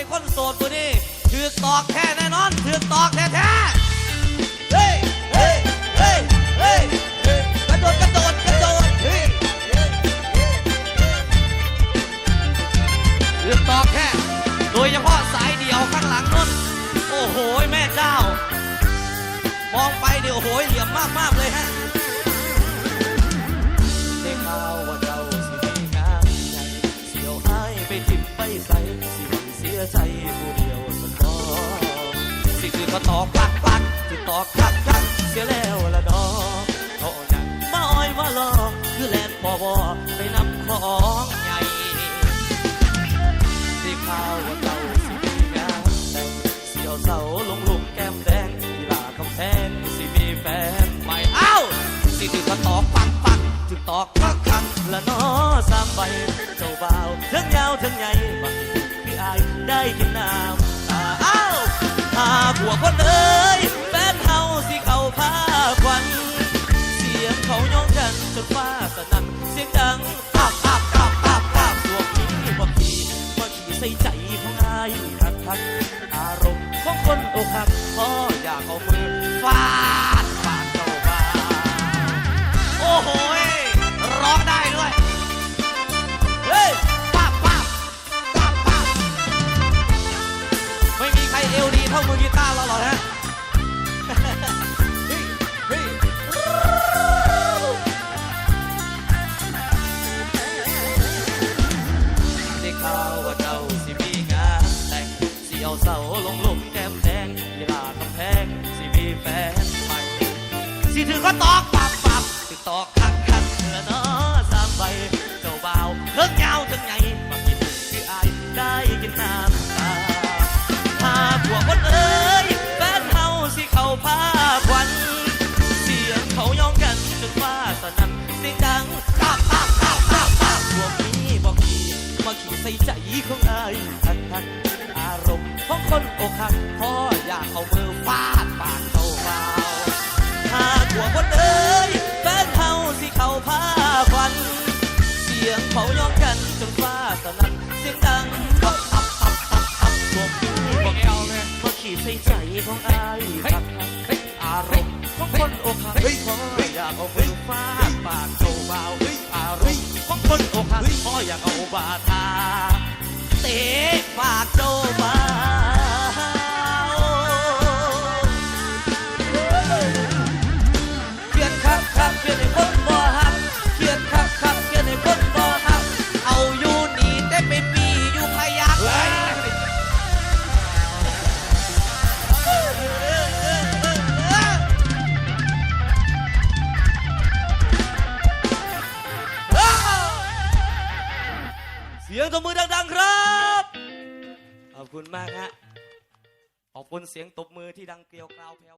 ยคนโสดตัวนี้ถือกตอกแท้แน่นอนถือกตอกแท้แท้ๆเฮ้ยเฮ้ยเฮ้ยเฮ้ยเฮ้ยกระโดดกระโดดกระโดดเฮ้ยถือกตอกแท้โดยเฉพาะสายเดี่ยวข้างหลังนั่นโอ้โหแม่เจ้ามองไปเดี๋ยวโอ้โหเหลี่ยมมากมากๆเลยฮะ ผู้เดียวสักน้อสิคือก็ตอกปักปักสิตอกคักคักเสียแล้วละน้อเขาอาหยังมาอ้อยมาลอคือแลนบอบอไปนำของใหญ่ได้ข่าวเจ้าสิมีงานแต่งเสียวเสาลงลุมแก้มแดงกีฬาคำแพงสิมีแฟนใหม่เอ้าสิคือก็ตอกปักปักสิตอกคักคักละน้อสามใบเจ้าบ่าวทั้งยาวทั้งใหญ่บักายได้กินน้ำตาอ้าวหากหัวคนเอ้ยแฟนเฮาสิเข้าพาควัน เสียงเขาย้องกันจนฟ้าสนั่นเสียงดังปับปับปับปับปับพวกนี้บ่ขี่มาขี่ใส่ใจของอายคักคักอารมณ์ของคนอกหักพออยากเอามือฟาด กีตาร์เราหรอกฮะเฮ้ยเฮ้ยได้ข่าวว่าเจ้าสิมีงานแต่งสิเอาเสาลงหลุมแก้มแดงกีฬากำแพงสิมีแฟนใหม่สิถือก็ตอกปับปับถือตอกคักคักละเนาะสามใบเจ้าบ่าวเลิกยาวถึงไง คนอกหักพ่ออยากเอามือฟาดปากเจ้าบ่าหากพวคนเอ้ยแฟนเฮาสิเขาพาควัน เสียงเขาย้องกันจนฟ้าสนั่นเสียงดังปับปับปับปับปับพวกนี้บอกเอวเลยมาขี่ใส่ใจของอายทักทักเฮ้อารมณ์ของคนอกหักพ่ออยากเอามือฟาดปากเจ้าบ่าอารมณ์ของคนอกหักพ่ออยากเอาบาทาเตะปากเจ้าบ่า เสียงตบมือดังๆครับ ขอบคุณมากฮะ ขอบคุณเสียงตบมือที่ดังเกลียวกราวแผ่ว